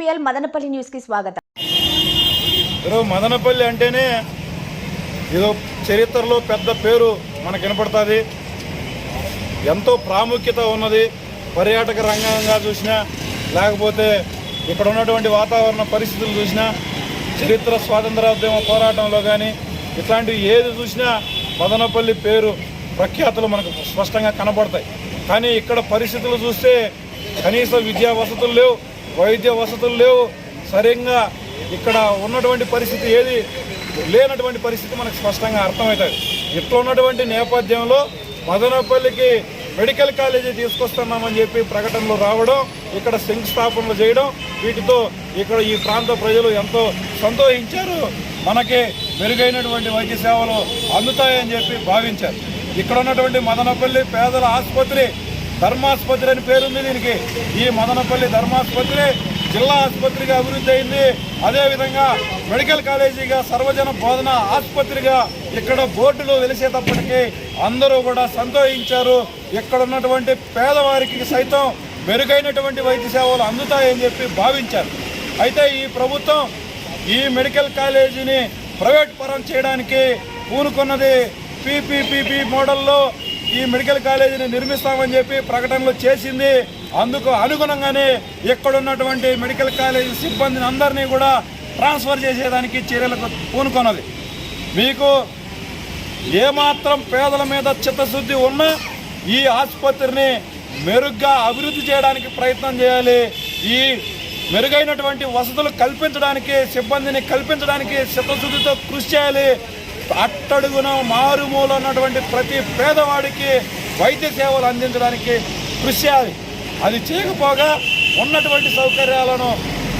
MPL Madanapalle న్యూస్కి స్వాగతం. ఈరోజు మదనపల్లి అంటేనే ఏదో చరిత్రలో పెద్ద పేరు మనకు వినపడుతుంది. ఎంతో ప్రాముఖ్యత ఉన్నది. పర్యాటక రంగంగా చూసినా లేకపోతే ఇక్కడ ఉన్నటువంటి వాతావరణ పరిస్థితులు చూసినా చరిత్ర స్వాతంత్రోద్యమ పోరాటంలో కానీ ఇట్లాంటివి ఏది చూసినా మదనపల్లి పేరు ప్రఖ్యాతులు మనకు స్పష్టంగా కనబడతాయి కానీ ఇక్కడ పరిస్థితులు చూస్తే కనీస విద్యా వసతులు లేవు. వైద్య వసతులు లేవు. సరిగ్గా ఇక్కడ ఉన్నటువంటి పరిస్థితి ఏది లేనటువంటి పరిస్థితి మనకు స్పష్టంగా అర్థమవుతుంది. ఇట్లా ఉన్నటువంటి నేపథ్యంలో మదనపల్లికి మెడికల్ కాలేజీ తీసుకొస్తున్నామని చెప్పి ప్రకటనలు రావడం ఇక్కడ శంకుస్థాపనలు చేయడం వీటితో ఇక్కడ ఈ ప్రాంత ప్రజలు ఎంతో సంతోషించారు. మనకి మెరుగైనటువంటి వైద్య సేవలు అందుతాయని చెప్పి భావించారు. ఇక్కడ ఉన్నటువంటి మదనపల్లి పేదల ఆసుపత్రి ధర్మాసుపత్రి అని పేరుంది దీనికి. ఈ మదనపల్లి ధర్మాసుపత్రి జిల్లా ఆసుపత్రిగా అభివృద్ధి అయింది. అదేవిధంగా మెడికల్ కాలేజీగా సర్వజన బోధన ఆసుపత్రిగా ఇక్కడ బోర్డులు వెలిసేటప్పటికీ అందరూ కూడా సంతోషించారు. ఇక్కడ ఉన్నటువంటి పేదవారికి సైతం మెరుగైనటువంటి వైద్య సేవలు అందుతాయని చెప్పి భావించారు. అయితే ఈ ప్రభుత్వం ఈ మెడికల్ కాలేజీని ప్రైవేట్ పరం చేయడానికి పూనుకున్నది పీపీపీపీ మోడల్లో ఈ మెడికల్ కాలేజీని నిర్మిస్తామని చెప్పి ప్రకటనలు చేసింది. అందుకు అనుగుణంగానే ఇక్కడ ఉన్నటువంటి మెడికల్ కాలేజీ సిబ్బందిని అందరినీ కూడా ట్రాన్స్ఫర్ చేసేదానికి చర్యలకు పూనుకున్నది. మీకు ఏమాత్రం పేదల మీద చిత్తశుద్ధి ఉన్నా ఈ ఆసుపత్రిని మెరుగ్గా అభివృద్ధి చేయడానికి ప్రయత్నం చేయాలి. ఈ మెరుగైనటువంటి వసతులు కల్పించడానికి సిబ్బందిని కల్పించడానికి చిత్తశుద్ధితో కృషి చేయాలి. అట్టడుగున మారుమూల ఉన్నటువంటి ప్రతి పేదవాడికి వైద్య సేవలు అందించడానికి కృషి చేయాలి. అది చేయకపోగా ఉన్నటువంటి సౌకర్యాలను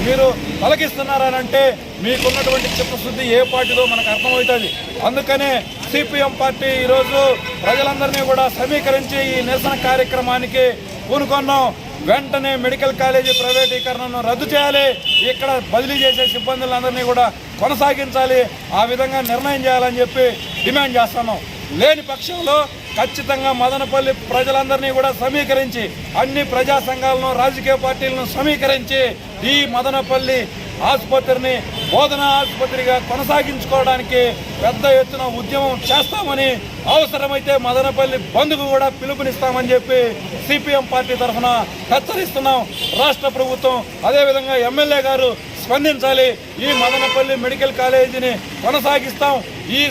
మీరు తొలగిస్తున్నారనంటే మీకున్నటువంటి చిత్తశుద్ధి ఏ పార్టీలో మనకు అర్థమవుతుంది. అందుకనే సిపిఎం పార్టీ ఈరోజు ప్రజలందరినీ కూడా సమీకరించి ఈ నిరసన కార్యక్రమానికి పూనుకున్నాం. వెంటనే మెడికల్ కాలేజీ ప్రైవేటీకరణను రద్దు చేయాలి. ఇక్కడ బదిలీ చేసే సిబ్బందులందరినీ కూడా కొనసాగించాలి. ఆ విధంగా నిర్ణయం చేయాలని చెప్పి డిమాండ్ చేస్తున్నాం. లేని పక్షంలో ఖచ్చితంగా మదనపల్లి ప్రజలందరినీ కూడా సమీకరించి అన్ని ప్రజా సంఘాలను రాజకీయ పార్టీలను సమీకరించి ఈ మదనపల్లి ఆసుపత్రిని బోధన ఆసుపత్రిగా కొనసాగించుకోవడానికి పెద్ద ఎత్తున ఉద్యమం చేస్తామని అవసరమైతే మదనపల్లి బంధుకు కూడా పిలుపునిస్తామని చెప్పి సిపిఎం పార్టీ తరఫున హెచ్చరిస్తున్నాం. రాష్ట్ర ప్రభుత్వం అదేవిధంగా ఎమ్మెల్యే గారు స్పందించాలి. ఈ మదనపల్లి మెడికల్ కాలేజీని కొనసాగిస్తాం. ఈ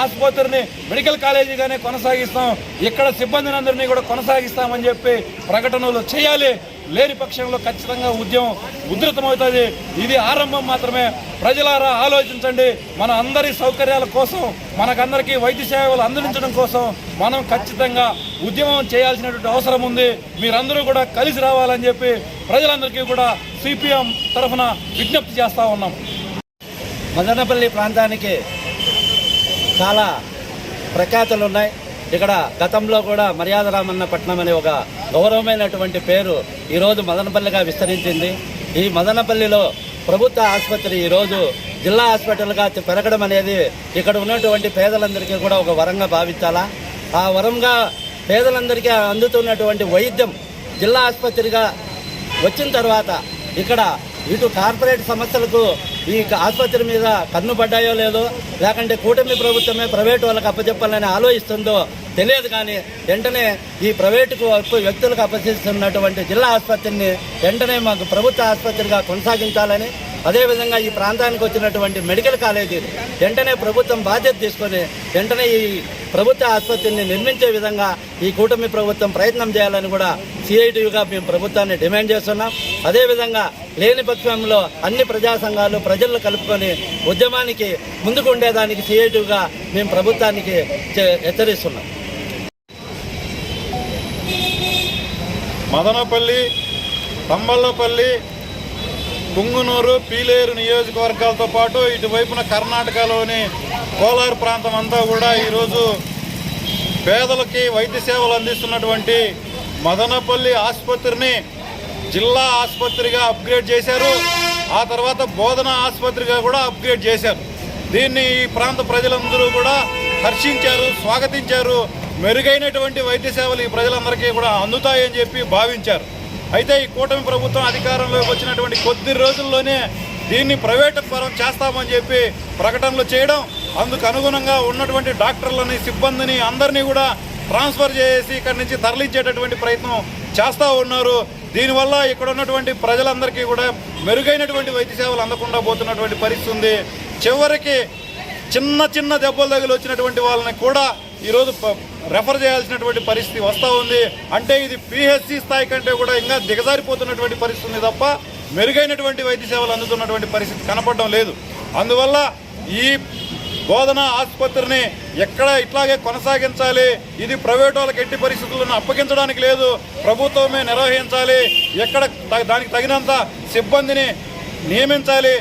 ఆసుపత్రిని మెడికల్ కాలేజీగానే కొనసాగిస్తాం. ఇక్కడ సిబ్బందిని అందరినీ కూడా కొనసాగిస్తామని చెప్పి ప్రకటనలు చేయాలి. లేని పక్షంలో ఖచ్చితంగా ఉద్యమం ఉధృతమవుతుంది. ఇది ఆరంభం మాత్రమే. ప్రజలారా ఆలోచించండి. మన అందరి సౌకర్యాల కోసం మనకందరికీ వైద్య సేవలు అందించడం కోసం మనం ఖచ్చితంగా ఉద్యమం చేయాల్సినటువంటి అవసరం ఉంది. మీరందరూ కూడా కలిసి రావాలని చెప్పి ప్రజలందరికీ కూడా సిపిఎం తరఫున విజ్ఞప్తి చేస్తూ ఉన్నాం. మదనపల్లి ప్రాంతానికి చాలా ప్రఖ్యాతలు ఉన్నాయి. ఇక్కడ గతంలో కూడా మర్యాద రామన్న పట్నం అనే ఒక గౌరవమైనటువంటి పేరు ఈరోజు మదనపల్లిగా విస్తరించింది. ఈ మదనపల్లిలో ప్రభుత్వ ఆసుపత్రి ఈరోజు జిల్లా హాస్పిటల్గా పెరగడం అనేది ఇక్కడ ఉన్నటువంటి పేదలందరికీ కూడా ఒక వరంగా భావించాలా? ఆ వరంగా పేదలందరికీ అందుతున్నటువంటి వైద్యం జిల్లా ఆసుపత్రిగా వచ్చిన తర్వాత ఇక్కడ ఇటు కార్పొరేట్ సంస్థలకు ఈ ఆసుపత్రి మీద కన్ను పడ్డాయో లేదో లేకంటే కూటమి ప్రభుత్వమే ప్రైవేటు వాళ్ళకి అప్పచెప్పాలని ఆలోచిస్తుందో తెలియదు కానీ వెంటనే ఈ ప్రైవేటుకు వ్యక్తులకు అప్పచేస్తున్నటువంటి జిల్లా ఆసుపత్రిని వెంటనే మాకు ప్రభుత్వ ఆసుపత్రిగా కొనసాగించాలని అదేవిధంగా ఈ ప్రాంతానికి వచ్చినటువంటి మెడికల్ కాలేజీ వెంటనే ప్రభుత్వం బాధ్యత తీసుకొని వెంటనే ఈ ప్రభుత్వ ఆసుపత్రిని నిర్మించే విధంగా ఈ కూటమి ప్రభుత్వం ప్రయత్నం చేయాలని కూడా సిఐటీయుగా మేము ప్రభుత్వాన్ని డిమాండ్ చేస్తున్నాం. అదేవిధంగా లేని పక్షంలో అన్ని ప్రజా సంఘాలు ప్రజలను కలుపుకొని ఉద్యమానికి ముందుకు ఉండేదానికి సిఐటిగా మేము ప్రభుత్వానికి చె- హెచ్చరిస్తున్నాం. మదనపల్లి తంబళ్ళపల్లి పుంగునూరు పీలేరు నియోజకవర్గాలతో పాటు ఇటువైపున కర్ణాటకలోని కోలార్ ప్రాంతం అంతా కూడా ఈరోజు పేదలకి వైద్య సేవలు అందిస్తున్నటువంటి మదనపల్లి ఆసుపత్రిని జిల్లా ఆసుపత్రిగా అప్గ్రేడ్ చేశారు. ఆ తర్వాత బోధన ఆసుపత్రిగా కూడా అప్గ్రేడ్ చేశారు. దీన్ని ఈ ప్రాంత ప్రజలందరూ కూడా హర్షించారు స్వాగతించారు. మెరుగైనటువంటి వైద్య సేవలు ఈ ప్రజలందరికీ కూడా అందుతాయని చెప్పి భావించారు. అయితే ఈ కూటమి ప్రభుత్వం అధికారంలోకి వచ్చినటువంటి కొద్ది రోజుల్లోనే దీన్ని ప్రైవేటు పరం చేస్తామని చెప్పి ప్రకటనలు చేయడం అందుకు అనుగుణంగా ఉన్నటువంటి డాక్టర్లని సిబ్బందిని అందరినీ కూడా ట్రాన్స్ఫర్ చేసి ఇక్కడి నుంచి తరలించేటటువంటి ప్రయత్నం చేస్తూ ఉన్నారు. దీనివల్ల ఇక్కడ ఉన్నటువంటి ప్రజలందరికీ కూడా మెరుగైనటువంటి వైద్య సేవలు అందకుండా పోతున్నటువంటి పరిస్థితి ఉంది. చివరికి చిన్న చిన్న దెబ్బలు తగిలి వచ్చినటువంటి వాళ్ళని కూడా ఈరోజు ప- రెఫర్ చేయాల్సినటువంటి పరిస్థితి వస్తూ ఉంది. అంటే ఇది పిహెచ్సి స్థాయి కంటే కూడా ఇంకా దిగజారిపోతున్నటువంటి పరిస్థితి ఉంది తప్ప మెరుగైనటువంటి వైద్య సేవలు అందుతున్నటువంటి పరిస్థితి కనపడడం లేదు. అందువల్ల ఈ బోధన ఆసుపత్రిని ఎక్కడ ఇట్లాగే కొనసాగించాలి? ఇది ప్రైవేట్ వాళ్ళకి ఎట్టి పరిస్థితులను అప్పగించడానికి లేదు. ప్రభుత్వమే నిర్వహించాలి. ఎక్కడ దానికి తగినంత సిబ్బందిని నియమించాలి.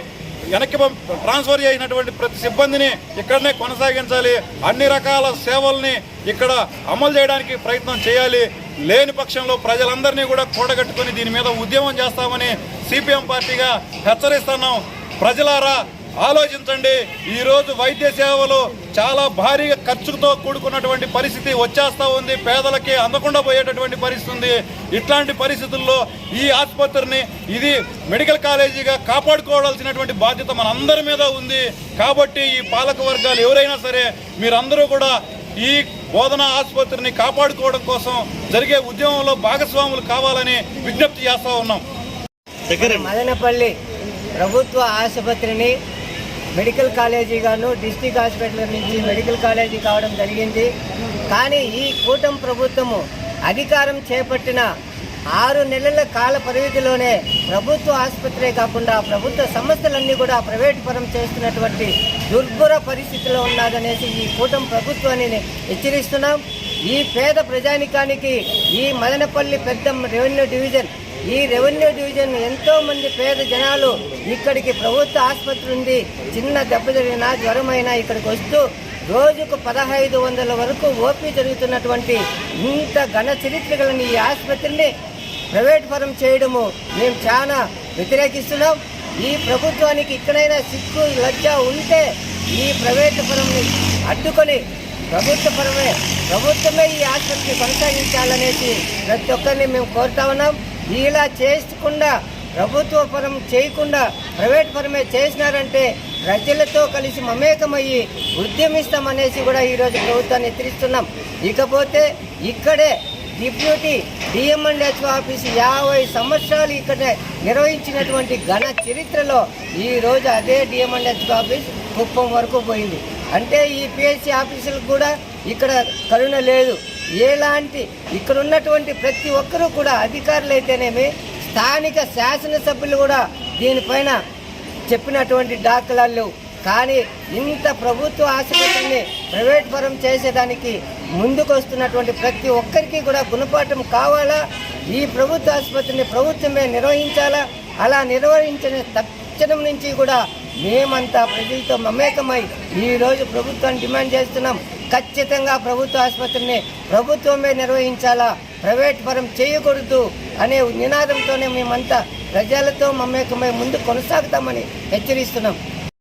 వెనక్కి ట్రాన్స్ఫర్ చేసినటువంటి ప్రతి సిబ్బందిని ఇక్కడనే కొనసాగించాలి. అన్ని రకాల సేవల్ని ఇక్కడ అమలు చేయడానికి ప్రయత్నం చేయాలి. లేని పక్షంలో ప్రజలందరినీ కూడా కూడగట్టుకుని దీని మీద ఉద్యమం చేస్తామని సిపిఎం పార్టీగా హెచ్చరిస్తున్నాం. ప్రజలారా ఆలోచించండి. ఈరోజు వైద్య సేవలు చాలా భారీగా ఖర్చుతో కూడుకున్నటువంటి పరిస్థితి వచ్చేస్తూ ఉంది. పేదలకి అందకుండా పోయేటటువంటి పరిస్థితి ఉంది. ఇట్లాంటి పరిస్థితుల్లో ఈ ఆసుపత్రిని ఇది మెడికల్ కాలేజీగా కాపాడుకోవాల్సినటువంటి బాధ్యత మనందరి మీద ఉంది. కాబట్టి ఈ పాలక వర్గాలు ఎవరైనా సరే మీరందరూ కూడా ఈ బోధన ఆసుపత్రిని కాపాడుకోవడం కోసం జరిగే ఉద్యమంలో భాగస్వాములు కావాలని విజ్ఞప్తి చేస్తూ ఉన్నాం. మదనపల్లి ప్రభుత్వ ఆసుపత్రిని మెడికల్ కాలేజీగాను డిస్టిక్ హాస్పిటల్ నుంచి మెడికల్ కాలేజీ కావడం జరిగింది. కానీ ఈ కూటమి ప్రభుత్వము అధికారం చేపట్టిన ఆరు నెలల కాల పరిమితిలోనే ప్రభుత్వ ఆసుపత్రే కాకుండా ప్రభుత్వ సంస్థలన్నీ కూడా ప్రైవేట్ పరం చేస్తున్నటువంటి దుర్భర పరిస్థితిలో ఉన్నదనేసి ఈ కూటమి ప్రభుత్వాన్ని హెచ్చరిస్తున్నాం. ఈ పేద ప్రజానికానికి ఈ మదనపల్లి పెద్ద రెవెన్యూ డివిజన్ ఈ రెవెన్యూ డివిజన్ ఎంతో మంది పేద జనాలు ఇక్కడికి ప్రభుత్వ ఆసుపత్రి ఉంది. చిన్న దెబ్బ జరిగినా జ్వరమైనా ఇక్కడికి వస్తూ రోజుకు పదహైదు వందల వరకు ఓపీ జరుగుతున్నటువంటి ఇంత ఘన చరిత్ర కలిగిన ఈ ఆసుపత్రిని ప్రైవేట్ పరం చేయడము మేము చాలా వ్యతిరేకిస్తున్నాం. ఈ ప్రభుత్వానికి ఇక్కడైనా సిక్కు లజ్జ ఉంటే ఈ ప్రైవేట్ పరంని అడ్డుకొని ప్రభుత్వ పరమే ప్రభుత్వమే ఈ ఆసుపత్రిని కొనసాగించాలనేసి ప్రతి ఒక్కరిని మేము కోరుతా ఉన్నాం. ఇలా చేసుకుండా ప్రభుత్వ పరం చేయకుండా ప్రైవేట్ పరమే చేసినారంటే ప్రజలతో కలిసి మమేకమయ్యి ఉద్యమిస్తామనేసి కూడా ఈరోజు ప్రభుత్వాన్ని హెచ్చరిస్తున్నాం. ఇకపోతే ఇక్కడే డిప్యూటీ డిఎంఎండ్హెచ్ ఆఫీస్ యాభై సంవత్సరాలు ఇక్కడ నిర్వహించినటువంటి ఘన చరిత్రలో ఈ రోజు అదే డిఎంఎండ్హెచ్ ఆఫీస్ కుప్పం వరకు పోయింది. అంటే ఈ పిఎస్సి ఆఫీసులకు కూడా ఇక్కడ కరుణ లేదు. ఎలాంటి ఇక్కడ ఉన్నటువంటి ప్రతి ఒక్కరూ కూడా అధికారులు అయితేనేమి స్థానిక శాసనసభ్యులు కూడా దీనిపైన చెప్పినటువంటి దాఖలాలు కానీ ఇంత ప్రభుత్వ ఆసుపత్రిని ప్రైవేట్ పరం చేసేదానికి ముందుకు వస్తున్నటువంటి ప్రతి ఒక్కరికి కూడా గుణపాఠం కావాలా? ఈ ప్రభుత్వ ఆసుపత్రిని ప్రభుత్వమే నిర్వహించాలా? అలా నిర్వహించిన తక్షణం నుంచి కూడా మేమంతా ప్రజలతో మమేకమై ఈరోజు ప్రభుత్వాన్ని డిమాండ్ చేస్తున్నాం. ఖచ్చితంగా ప్రభుత్వ ఆసుపత్రిని ప్రభుత్వమే నిర్వహించాలా? ప్రైవేట్ పరం చేయకూడదు అనే నినాదంతోనే మేమంతా ప్రజలతో మమేకమై ముందు కొనసాగుతామని హెచ్చరిస్తున్నాం.